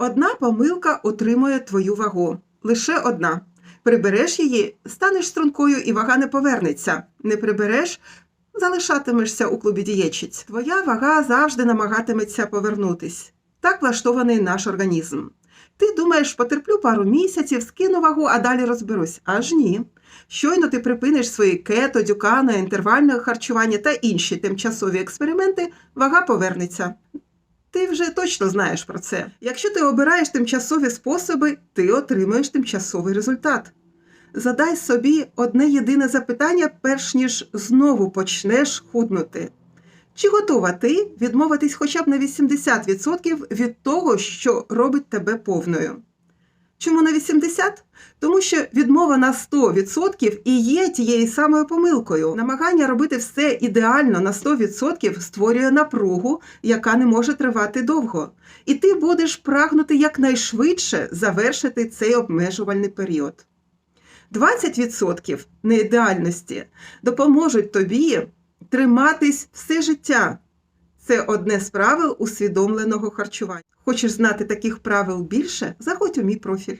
Одна помилка отримує твою вагу. Лише одна. Прибереш її, станеш стрункою і вага не повернеться. Не прибереш, залишатимешся у клубі дієчиць. Твоя вага завжди намагатиметься повернутись. Так влаштований наш організм. Ти думаєш, потерплю пару місяців, скину вагу, а далі розберусь. Аж ні. Щойно ти припиниш свої кето, дюкана, інтервальне харчування та інші тимчасові експерименти, вага повернеться. Ти вже точно знаєш про це. Якщо ти обираєш тимчасові способи, ти отримуєш тимчасовий результат. Задай собі одне єдине запитання, перш ніж знову почнеш худнути. Чи готова ти відмовитись хоча б на 80% від того, що робить тебе повною? Чому на 80? Тому що відмова на 100% і є тією самою помилкою. Намагання робити все ідеально на 100% створює напругу, яка не може тривати довго. І ти будеш прагнути якнайшвидше завершити цей обмежувальний період. 20% неідеальності допоможуть тобі триматись все життя. Це одне з правил усвідомленого харчування. Хочеш знати таких правил більше? Заходь у мій профіль.